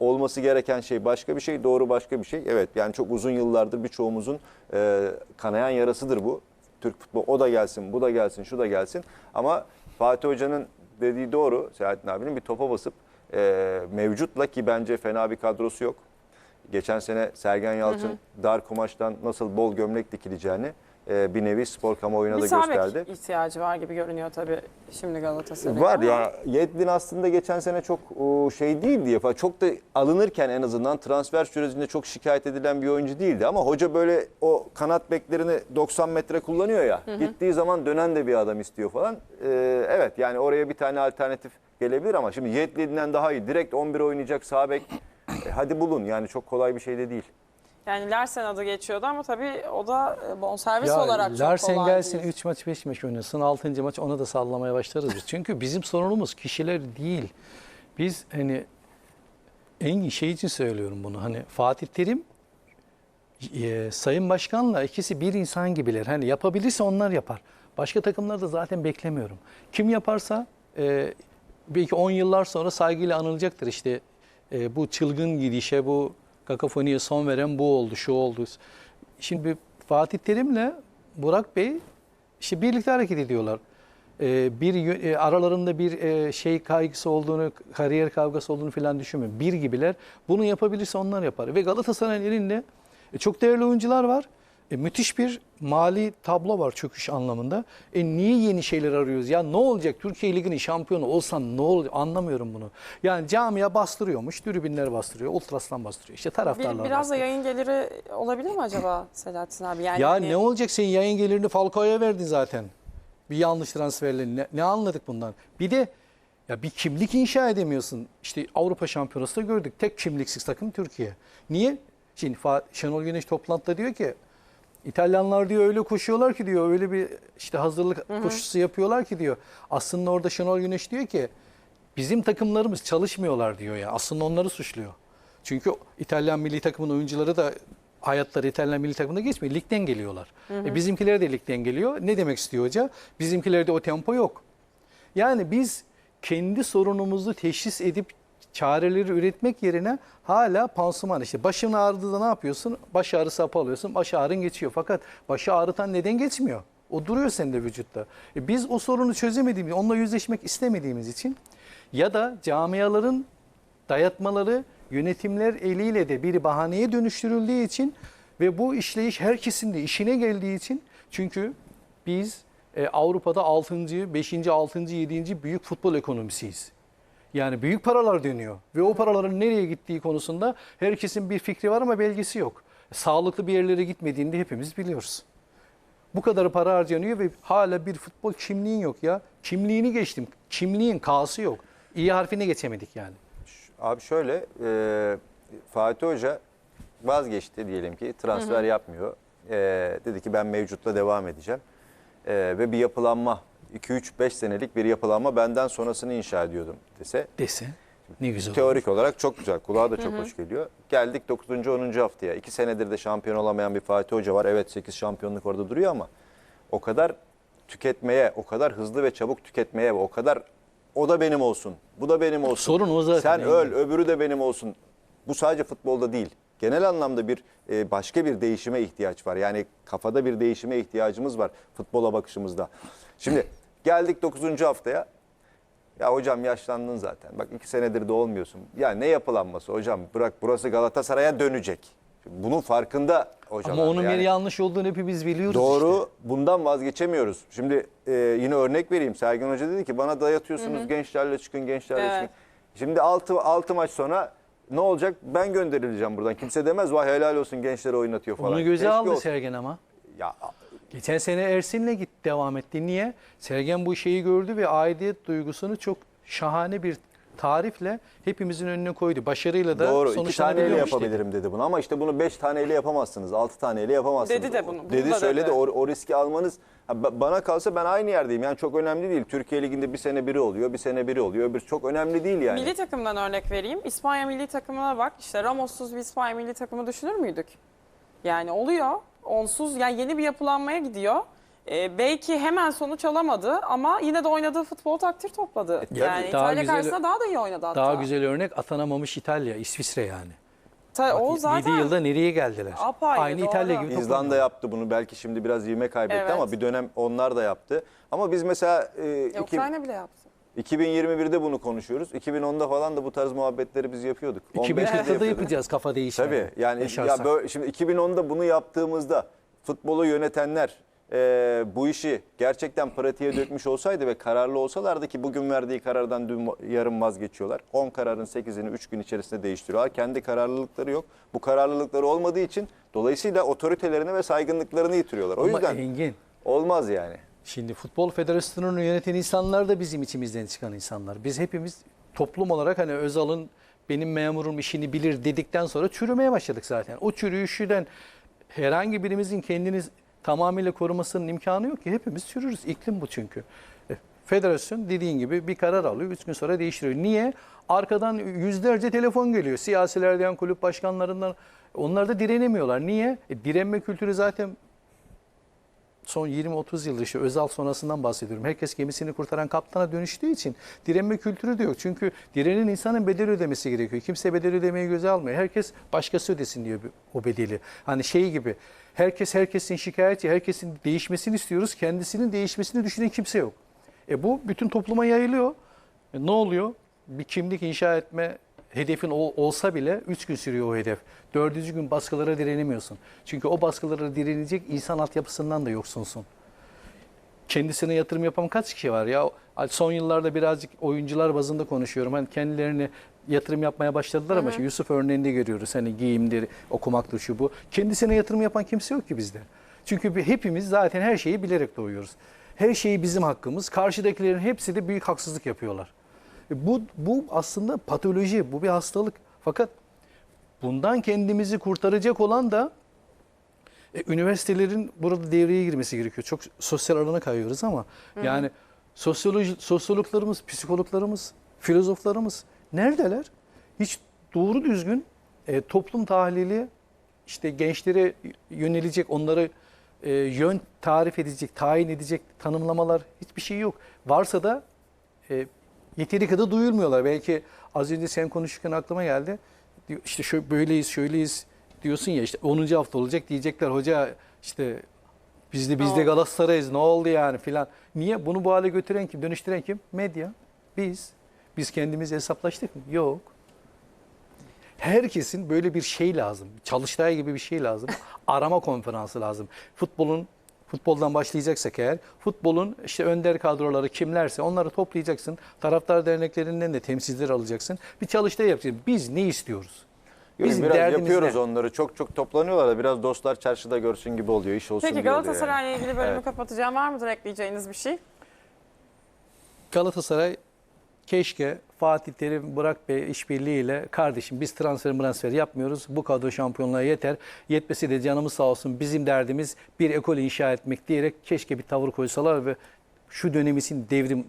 olması gereken şey başka bir şey, doğru başka bir şey. Evet yani çok uzun yıllardır birçoğumuzun e, kanayan yarasıdır bu. Türk futbolu o da gelsin, bu da gelsin, şu da gelsin. Ama Fatih Hoca'nın dediği doğru. Selahattin abinin bir topa basıp e, mevcutla ki bence fena bir kadrosu yok. Geçen sene Sergen Yalçın dar kumaştan nasıl bol gömlek dikileceğini e, bir nevi spor kamuoyuna da sağ gösterdi. ihtiyacı var gibi görünüyor tabii şimdi Galatasaray'ın. Var ama ya Yedlin aslında geçen sene çok o, şey değildi ya. Çok da alınırken en azından transfer sürecinde çok şikayet edilen bir oyuncu değildi. Ama hoca böyle o kanat beklerini 90 metre kullanıyor ya. Gittiği zaman dönen de bir adam istiyor falan. Ee, evet yani oraya bir tane alternatif gelebilir ama şimdi Yedlin'den daha iyi. Direkt 11 oynayacak sağ bek. E, hadi bulun yani çok kolay bir şey de değil. Yani Larsen adı geçiyordu ama tabii o da e, bonservis Ya olarak çok Larsen kolay gelsin değil. 3 maç 5 maç oynasın 6. maç ona da sallamaya başlarız biz. Çünkü bizim sorunumuz kişiler değil. Biz hani en şey için söylüyorum bunu. Hani Fatih Terim e, Sayın Başkan'la ikisi bir insan gibiler. Hani yapabilirse onlar yapar. Başka takımları da zaten beklemiyorum. Kim yaparsa e, belki 10 yıllar sonra saygıyla anılacaktır. İşte e, bu çılgın gidişe, bu kakafoniye son veren bu oldu, şu oldu. Şimdi Fatih Terim'le Burak Bey işte birlikte hareket ediyorlar. E, bir e, aralarında bir e, şey kaygısı olduğunu, kariyer kavgası olduğunu falan düşünmüyorum. Bir gibiler. Bunu yapabilirse onlar yapar. Ve Galatasaray'ın elinde e, çok değerli oyuncular var. E, müthiş bir mali tablo var çöküş anlamında. E niye yeni şeyler arıyoruz? Ya ne olacak? Türkiye Ligi'nin şampiyonu olsan ne olur? Anlamıyorum bunu. Yani camia bastırıyormuş, tribünler bastırıyor, ultraslan bastırıyor. İşte taraftarlar Bir, biraz da bastırıyor. yayın geliri olabilir mi acaba Selahattin abi? Yani Ya hani ne olacak senin yayın gelirini Falcao'ya verdin zaten. Bir yanlış transferle ne, ne anladık bundan? Bir de ya bir kimlik inşa edemiyorsun. İşte Avrupa Şampiyonası da gördük. Tek kimliksiz takım Türkiye. Niye? Şimdi Şenol Güneş toplantıda diyor ki İtalyanlar diyor öyle koşuyorlar ki diyor öyle bir işte hazırlık koşusu yapıyorlar ki diyor. Aslında orada Şenol Güneş diyor ki bizim takımlarımız çalışmıyorlar diyor ya. Aslında onları suçluyor. Çünkü İtalyan milli takımın oyuncuları da hayatları İtalyan milli takımında geçmiyor. Ligden geliyorlar. E bizimkiler de ligden geliyor. Ne demek istiyor hoca? Bizimkilerde o tempo yok. Yani biz kendi sorunumuzu teşhis edip çareleri üretmek yerine hala pansuman işte başın ağrıdığında ne yapıyorsun? Baş ağrısı hapı alıyorsun. Baş ağrın geçiyor. Fakat başı ağrıtan neden geçmiyor? O duruyor sende vücutta. E biz o sorunu çözemediğimiz, onunla yüzleşmek istemediğimiz için ya da camiaların dayatmaları yönetimler eliyle de bir bahaneye dönüştürüldüğü için ve bu işleyiş herkesin de işine geldiği için çünkü biz e, Avrupa'da 6. 5. 6. 7. büyük futbol ekonomisiyiz. Yani büyük paralar dönüyor ve o paraların nereye gittiği konusunda herkesin bir fikri var ama belgesi yok. Sağlıklı bir yerlere gitmediğini de hepimiz biliyoruz. Bu kadar para harcanıyor ve hala bir futbol kimliğin yok ya. Kimliğini geçtim. Kimliğin K'sı yok. İyi harfine geçemedik yani. Abi şöyle e, Fatih Hoca vazgeçti diyelim ki transfer yapmıyor. E, dedi ki ben mevcutla devam edeceğim. E, ve bir yapılanma 2-3-5 senelik bir yapılanma benden sonrasını inşa ediyordum dese. Dese ne güzel olur. Teorik olarak çok güzel. Kulağa da çok hoş geliyor. Geldik 9. 10. haftaya. 2 senedir de şampiyon olamayan bir Fatih Hoca var. Evet 8 şampiyonluk orada duruyor ama o kadar tüketmeye, o kadar hızlı ve çabuk tüketmeye, o kadar o da benim olsun, bu da benim olsun. Sorun o zaten. Sen öl, öbürü de benim olsun. Bu sadece futbolda değil. Genel anlamda bir e, başka bir değişime ihtiyaç var. Yani kafada bir değişime ihtiyacımız var futbola bakışımızda. Şimdi geldik 9. haftaya. Ya hocam yaşlandın zaten. Bak iki senedir de olmuyorsun. Ya ne yapılanması hocam? Bırak burası Galatasaray'a dönecek. Bunun farkında hocam. Ama onun bir yanlış olduğunu hepimiz biliyoruz Doğru. işte. Bundan vazgeçemiyoruz. Şimdi e, yine örnek vereyim. Sergen Hoca dedi ki bana dayatıyorsunuz gençlerle çıkın, gençlerle Evet. çıkın. Şimdi 6 6 maç sonra ne olacak? Ben gönderileceğim buradan. Kimse demez vay helal olsun gençleri oynatıyor falan. Bunu göze Keşke aldı olsun. Sergen ama. Ya Geçen sene Ersin'le git devam etti. Niye? Sergen bu şeyi gördü ve aidiyet duygusunu çok şahane bir tarifle hepimizin önüne koydu. Başarıyla da Doğru. iki taneyle yapabilirim dedi bunu ama işte bunu beş taneyle yapamazsınız. Altı taneyle yapamazsınız. Dedi de bunu, bunu Dedi da söyledi. dedi. O, o riski almanız bana kalsa ben aynı yerdeyim. Yani çok önemli değil. Türkiye Ligi'nde bir sene biri oluyor, bir sene biri oluyor. Öbür çok önemli değil yani. milli takımdan örnek vereyim. İspanya milli takımına bak. İşte Ramos'suz bir İspanya milli takımı düşünür müydük? Yani oluyor. Onsuz yani yeni bir yapılanmaya gidiyor. e, belki hemen sonuç alamadı ama yine de oynadığı futbol takdir topladı. tabii, yani daha İtalya güzel- karşısında daha da iyi oynadı hatta. Daha güzel örnek atanamamış İtalya, İsviçre yani. Ta- o Bak, zaten 7 yılda nereye geldiler? Apayrı, Aynı doğru. İtalya gibi. İzlanda yaptı bunu. Belki şimdi biraz ivme kaybetti Evet. ama bir dönem onlar da yaptı. Ama biz mesela e, Ya, iki- Ukrayna bile yaptı. 2021'de bunu konuşuyoruz. 2010'da falan da bu tarz muhabbetleri biz yapıyorduk. 15'te de 2040'da da yapıyorduk. yapacağız kafa değişmeden. Tabii yani Yaşarsak. ya böyle, şimdi 2010'da bunu yaptığımızda futbolu yönetenler e, bu işi gerçekten pratiğe dökmüş olsaydı ve kararlı olsalardı ki bugün verdiği karardan dün yarın vazgeçiyorlar. 10 kararın 8'ini 3 gün içerisinde değiştiriyorlar. Kendi kararlılıkları yok. Bu kararlılıkları olmadığı için dolayısıyla otoritelerini ve saygınlıklarını yitiriyorlar. O Ama yüzden Engin, olmaz yani. Şimdi Futbol Federasyonu'nu yöneten insanlar da bizim içimizden çıkan insanlar. Biz hepimiz toplum olarak hani Özal'ın benim memurum işini bilir dedikten sonra çürümeye başladık zaten. O çürüyüşüden herhangi birimizin kendini tamamıyla korumasının imkanı yok ki. Hepimiz çürürüz. İklim bu çünkü. E, Federasyon dediğin gibi bir karar alıyor. Üç gün sonra değiştiriyor. Niye? Arkadan yüzlerce telefon geliyor. Siyasilerden, kulüp başkanlarından. Onlar da direnemiyorlar. Niye? E, direnme kültürü zaten son 20-30 yıldır işte Özal sonrasından bahsediyorum. Herkes gemisini kurtaran kaptana dönüştüğü için direnme kültürü de yok. Çünkü direnin insanın bedel ödemesi gerekiyor. Kimse bedel ödemeyi göze almıyor. Herkes başkası ödesin diyor o bedeli. Hani şey gibi herkes herkesin şikayetçi, herkesin değişmesini istiyoruz. Kendisinin değişmesini düşünen kimse yok. E bu bütün topluma yayılıyor. E ne oluyor? Bir kimlik inşa etme hedefin ol- olsa bile 3 gün sürüyor o hedef. Dördüncü gün baskılara direnemiyorsun. Çünkü o baskılara direnecek insan altyapısından da yoksunsun. Kendisine yatırım yapan kaç kişi var ya? Son yıllarda birazcık oyuncular bazında konuşuyorum. Hani kendilerine yatırım yapmaya başladılar ama şimdi Yusuf örneğinde görüyoruz. Hani giyimdir, okumaktır şu bu. Kendisine yatırım yapan kimse yok ki bizde. Çünkü hepimiz zaten her şeyi bilerek doğuyoruz. Her şeyi bizim hakkımız. Karşıdakilerin hepsi de büyük haksızlık yapıyorlar. E Bu, bu aslında patoloji, bu bir hastalık. Fakat bundan kendimizi kurtaracak olan da e, üniversitelerin burada devreye girmesi gerekiyor. Çok sosyal alana kayıyoruz ama yani sosyoloji, sosyologlarımız, psikologlarımız, filozoflarımız neredeler? Hiç doğru düzgün e, toplum tahlili, işte gençlere yönelecek, onları e, yön tarif edecek, tayin edecek tanımlamalar hiçbir şey yok. Varsa da e, yeteri kadar duyulmuyorlar. Belki az önce sen konuşurken aklıma geldi. Diyor, İşte şöyle böyleyiz, şöyleyiz diyorsun ya işte 10. hafta olacak diyecekler hoca işte biz de biz de? Galatasaray'ız ne oldu yani filan. Niye? Bunu bu hale götüren kim? Dönüştüren kim? Medya. Biz. Biz kendimiz hesaplaştık mı? Yok. Herkesin böyle bir şey lazım. Çalıştay gibi bir şey lazım. Arama konferansı lazım. Futbolun futboldan başlayacaksak eğer futbolun işte önder kadroları kimlerse onları toplayacaksın. Taraftar derneklerinden de temsilciler alacaksın. Bir çalıştay yapacaksın. Biz ne istiyoruz? Bizim biraz yapıyoruz ne? onları. Çok çok toplanıyorlar da biraz dostlar çarşıda görsün gibi oluyor. iş olsun Peki oluyor yani. Galatasaray'la ilgili bölümü Evet. kapatacağım. Var mıdır ekleyeceğiniz bir şey? Galatasaray keşke Fatih Terim, Burak Bey işbirliğiyle kardeşim biz transfer transfer yapmıyoruz. Bu kadro şampiyonluğa yeter. Yetmesi de canımız sağ olsun. Bizim derdimiz bir ekol inşa etmek diyerek keşke bir tavır koysalar ve şu dönemimizin devrim